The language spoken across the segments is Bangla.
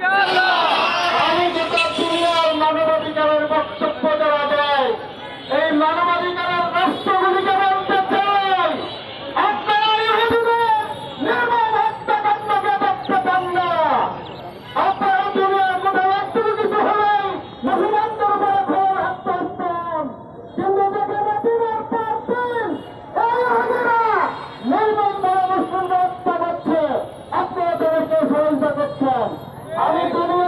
আমি যেটা দুনিয়ার মানবাধিকারের বক্তব্য যারা দেয় এই মানবাধিকারের রাষ্ট্রগুলিকে বলতে চাই, আপনারা ইহুদিদের নির্মম হত্যাকাণ্ডকে দেখতে পান না। আমি কোনো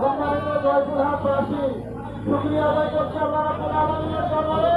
সম্মানিত জয়পুরহাটবাসী শুক্রিয়া আদায় করছি আমরা